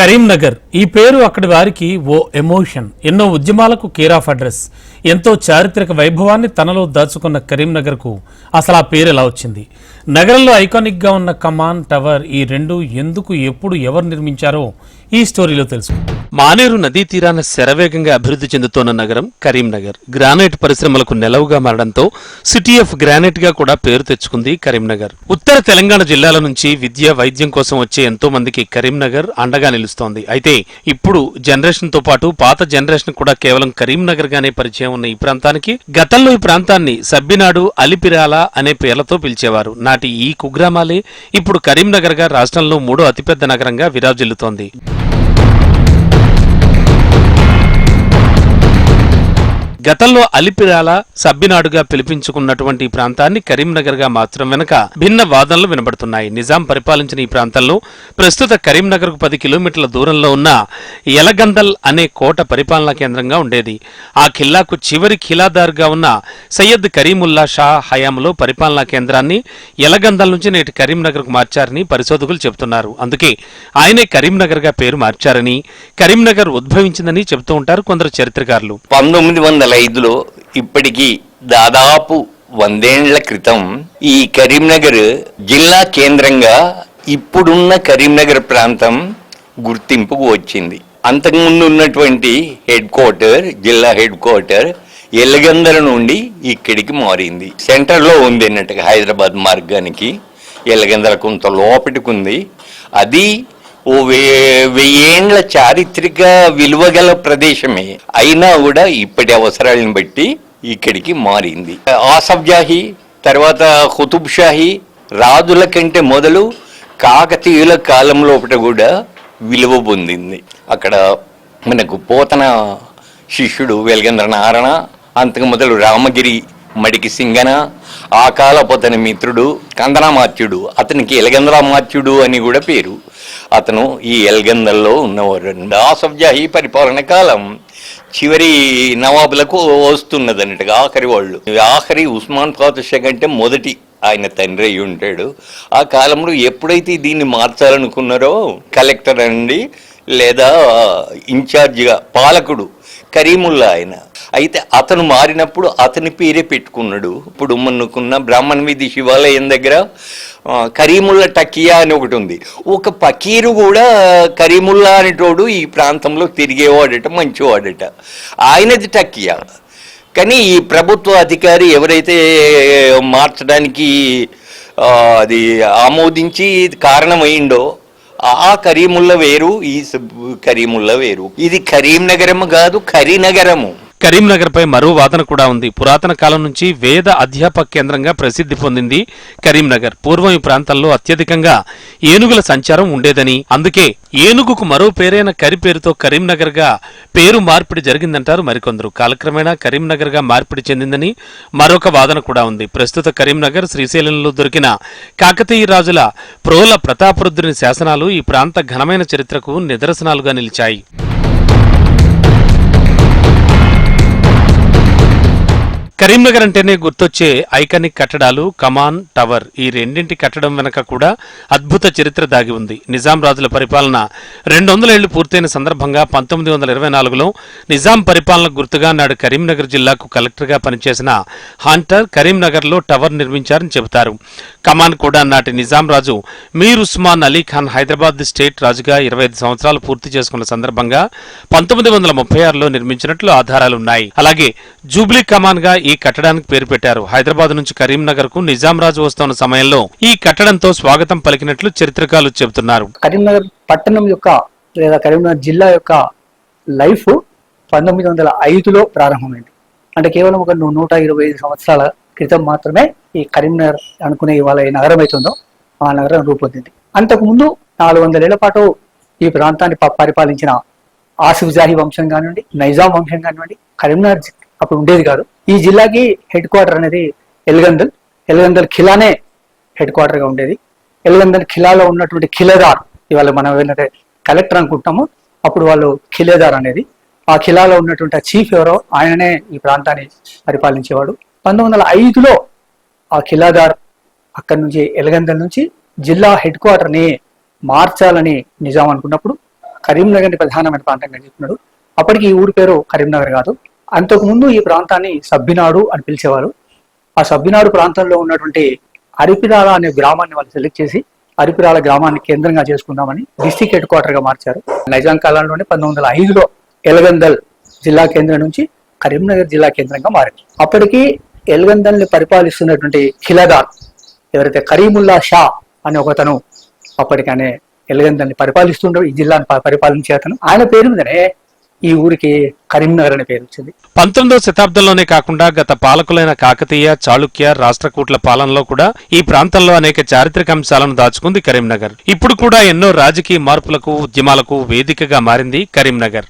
కరీంనగర్. ఈ పేరు అక్కడి వారికి ఓ ఎమోషన్. ఎన్నో ఉద్యమాలకు కేర్ ఆఫ్ అడ్రస్. ఎంతో చారిత్రక వైభవాన్ని తనలో దాచుకున్న కరీంనగర్కు అసలు ఆ పేరు ఎలా వచ్చింది? నగరంలో ఐకానిక్గా ఉన్న కమాన్ టవర్ ఈ రెండు ఎందుకు ఎప్పుడు ఎవరు నిర్మించారో ఈ స్టోరీలో తెలుసుకుంటాం మానేరు నదీ తీరాన శరవేగంగా అభివృద్ధి చెందుతోన్న నగరం కరీంనగర్. గ్రానైట్ పరిశ్రమలకు నెలవుగా మారడంతో సిటీ ఆఫ్ గ్రానైట్గా కూడా పేరు తెచ్చుకుంది కరీంనగర్. ఉత్తర తెలంగాణ జిల్లాల నుంచి విద్య వైద్యం కోసం వచ్చే ఎంతో మందికి కరీంనగర్ అండగా నిలుస్తోంది. అయితే ఇప్పుడు జనరేషన్తో పాటు పాత జనరేషన్ కూడా కేవలం కరీంనగర్ గానే పరిచయం ఉన్న ఈ ప్రాంతానికి గతంలో ఈ ప్రాంతాన్ని సబ్బినాడు అలిపిరాల అనే పేర్లతో పిలిచేవారు. నాటి ఈ కుగ్రామాలే ఇప్పుడు కరీంనగర్గా రాష్ట్రంలో మూడో అతిపెద్ద నగరంగా విరాజిల్లుతోంది. గతంలో అలిపిరాల సబ్బినాడుగా పిలిపించుకున్నటువంటి ఈ ప్రాంతాన్ని కరీంనగర్గా మాత్రం మార్చడం వెనుక భిన్న వాదనలు వినబడుతున్నాయి. నిజాం పరిపాలించిన ఈ ప్రాంతంలో ప్రస్తుత కరీంనగర్కు పది కిలోమీటర్ల దూరంలో ఉన్న యలగందల్ అనే కోట పరిపాలనా కేంద్రంగా ఉండేది. ఆ ఖిల్లాకు చివరి ఖిలాదారుగా ఉన్న సయ్యద్ కరీముల్లా షా హయాంలో పరిపాలనా కేంద్రాన్ని యలగందల్ నుంచి నేటి కరీంనగర్కు మార్చారని పరిశోధకులు చెబుతున్నారు. అందుకే ఆయనే కరీంనగర్గా పేరు మార్చారని కరీంనగర్ ఉద్భవించిందని చెబుతూ ఉంటారు కొందరు చరిత్రకారులు. పంతొమ్మిది వందల ఐదులో ఇప్పటికీ దాదాపు వందేండ్ల క్రితం ఈ కరీంనగర్ జిల్లా కేంద్రంగా ఇప్పుడున్న కరీంనగర్ ప్రాంతం గుర్తింపుకు వచ్చింది. అంతకుముందు ఉన్నటువంటి హెడ్ క్వార్టర్ జిల్లా హెడ్ క్వార్టర్ ఎల్లగందల నుండి ఇక్కడికి మారింది. సెంటర్లో ఉంది అన్నట్టుగా హైదరాబాద్ మార్గానికి ఎల్లగందల కొంత లోపటికి ఉంది. అది ఓ వే వెయ్యేండ్ల చారిత్రక విలువ గల ప్రదేశమే. అయినా కూడా ఇప్పటి అవసరాలను బట్టి ఇక్కడికి మారింది. ఆసఫ్ జాహీ తర్వాత ఖుతుబ్ షాహీ రాజుల కంటే మొదలు కాకతీయుల కాలంలో ఒకటి కూడా విలువ పొందింది. అక్కడ మనకు పోతన శిష్యుడు వెలగంద్ర నారాయణ అంతకు మొదలు రామగిరి మడికి సింగన ఆ కాలపు అతని మిత్రుడు కందనామాత్యుడు అతనికి ఎలగంద్రామాత్యుడు అని కూడా పేరు. అతను ఈ ఎల్గందల్లో ఉన్నవారు ఆసఫ్ జాహీ పరిపాలన కాలం చివరి నవాబులకు వస్తున్నది అన్నట్టుగా ఆఖరి వాళ్ళు. ఆఖరి ఉస్మాన్ ఫాతుషా కంటే మొదటి ఆయన తండ్రి అయి ఉంటాడు. ఆ కాలంలో ఎప్పుడైతే దీన్ని మార్చాలనుకున్నారో కలెక్టర్ అండి లేదా ఇన్ఛార్జిగా పాలకుడు కరీముల్లా ఆయన. అయితే అతను మారినప్పుడు అతని పేరే పెట్టుకున్నాడు. ఇప్పుడు మనకున్న బ్రాహ్మణ వీధి శివాలయం దగ్గర కరీముల్లా టకియా అని ఒకటి ఉంది. ఒక పకీరు కూడా కరీముల్లా అనేటోడు ఈ ప్రాంతంలో తిరిగేవాడట మంచివాడట. ఆయనది టకియా. కానీ ఈ ప్రభుత్వ అధికారి ఎవరైతే మార్చడానికి అది ఆమోదించి కారణమైండో ఆ కరీముల్ల వేరు ఈ సబ్- కరీముల్ల వేరు. ఇది కరీంనగరము కాదు కరీనగరము. కరీంనగర్పై మరో వాదన కూడా ఉంది. పురాతన కాలం నుంచి వేద అధ్యాపక కేంద్రంగా ప్రసిద్ధి పొందింది కరీంనగర్. పూర్వం ఈ ప్రాంతంలో అత్యధికంగా ఏనుగుల సంచారం ఉండేదని. అందుకే ఏనుగుకు మరో పేరైన కరి పేరుతో కరీంనగర్గా పేరు మార్పిడి జరిగిందంటారు మరికొందరు. కాలక్రమేణా కరీంనగర్గా మార్పిడి చెందిందని మరొక వాదన కూడా ఉంది. ప్రస్తుత కరీంనగర్ శ్రీశైలంలో దొరికిన కాకతీయ రాజుల ప్రోల ప్రతాపరుద్రుని శాసనాలు ఈ ప్రాంత ఘనమైన చరిత్రకు నిదర్శనాలుగా నిలిచాయి. కరీంనగర్ అంటేనే గుర్తొచ్చే ఐకానిక్ కట్టడాలు కమాన్ టవర్. ఈ రెండింటి కట్టడం వెనక కూడా అద్భుత చరిత్ర దాగి ఉంది. నిజాం రాజుల పరిపాలన రెండు వందల ఏళ్ళు పూర్తయిన సందర్భంగా పంతొమ్మిది వందల ఇరవై నాలుగులో నిజాం పరిపాలన గుర్తుగా నాడు కరీంనగర్ జిల్లాకు కలెక్టర్గా పనిచేసిన హాంటర్ కరీంనగర్లో టవర్ నిర్మించారని చెబుతారు. కమాన్ కూడా నాటి నిజాం రాజు మీర్ ఉస్మాన్ అలీ ఖాన్ హైదరాబాద్ స్టేట్ రాజుగా ఇరవై ఐదు సంవత్సరాలు పూర్తి చేసుకున్న సందర్భంగా పంతొమ్మిది వందల ముప్పై ఆరులో నిర్మించినట్లు ఆధారాలున్నాయి. అలాగే జూబ్లీ కమాన్గా ఈ కట్టడానికి పేరు పెట్టారు. హైదరాబాద్ నుంచి కరీంనగర్కు వస్తున్న సమయంలో ఈ కట్టడంతో స్వాగతం పలికినట్లు చరిత్రకారులు చెబుతున్నారు. కరీంనగర్ పట్టణం యొక్క లేదా కరీంనగర్ జిల్లా యొక్క లైఫ్ పంతొమ్మిది వందల ఐదులో ప్రారంభమైంది. అంటే కేవలం ఒక నూట ఇరవై ఐదు సంవత్సరాల క్రితం మాత్రమే ఈ కరీంనగర్ అనుకునే ఇవాళ ఈ నగరం అవుతుందో ఆ నగరం రూపొందింది. అంతకుముందు నాలుగు వందల ఏళ్ళ పాటు ఈ ప్రాంతాన్ని పరిపాలించిన ఆసిఫ్ జాహీ వంశం కానివ్వండి నైజాం వంశం కానివ్వండి కరీంనగర్ అప్పుడు ఉండేది కాదు. ఈ జిల్లాకి హెడ్ క్వార్టర్ అనేది ఎల్గందల్. ఎల్గందల్ ఖిలానే హెడ్ క్వార్టర్గా ఉండేది. ఎల్గందల్ ఖిలాలో ఉన్నటువంటి ఖిలేదార్ ఇవాళ మనం ఏంటంటే కలెక్టర్ అనుకుంటాము అప్పుడు వాళ్ళు ఖిలేదార్ అనేది. ఆ ఖిలాలో ఉన్నటువంటి ఆ చీఫ్ ఎవరో ఆయననే ఈ ప్రాంతాన్ని పరిపాలించేవాడు. పంతొమ్మిది వందల ఐదులో ఆ ఖిలాదార్ అక్కడి నుంచి ఎలగందల నుంచి జిల్లా హెడ్ క్వార్టర్ని మార్చాలని నిజాం అనుకున్నప్పుడు కరీంనగర్ ప్రధానమైన ప్రాంతంగా చెప్పినాడు అప్పటికి ఈ ఊరి పేరు కరీంనగర్ కాదు. అంతకుముందు ఈ ప్రాంతాన్ని సబ్బినాడు అని పిలిచేవారు. ఆ సబ్బినాడు ప్రాంతంలో ఉన్నటువంటి అరిపిరాల అనే గ్రామాన్ని వాళ్ళు సెలెక్ట్ చేసి అరిపిరాల గ్రామాన్ని కేంద్రంగా చేసుకుందామని డిస్టిక్ హెడ్ క్వార్టర్గా మార్చారు. నైజాం కాలంలోనే పంతొమ్మిది వందల ఐదులో ఎలగందల్ జిల్లా కేంద్రం నుంచి కరీంనగర్ జిల్లా కేంద్రంగా మారింది. అప్పటికి ఎలగందల్ని పరిపాలిస్తున్నటువంటి ఖిలాదార్ ఎవరైతే కరీముల్లా షా అనే ఒకతను అప్పటికనే ఎలగందల్ని పరిపాలిస్తుండే ఈ జిల్లాను పరిపాలించే అతను. ఆయన పేరు మీదనే ఈ ఊరికి కరీంనగర్ అనే పేరు వచ్చింది. పంతొమ్మిదవ శతాబ్దంలోనే కాకుండా గత పాలకులైన కాకతీయ చాళుక్య రాష్ట్రకూట్ల పాలనలో కూడా ఈ ప్రాంతంలో అనేక చారిత్రక అంశాలను దాచుకుంది కరీంనగర్. ఇప్పుడు కూడా ఎన్నో రాజకీయ మార్పులకు ఉద్యమాలకు వేదికగా మారింది కరీంనగర్.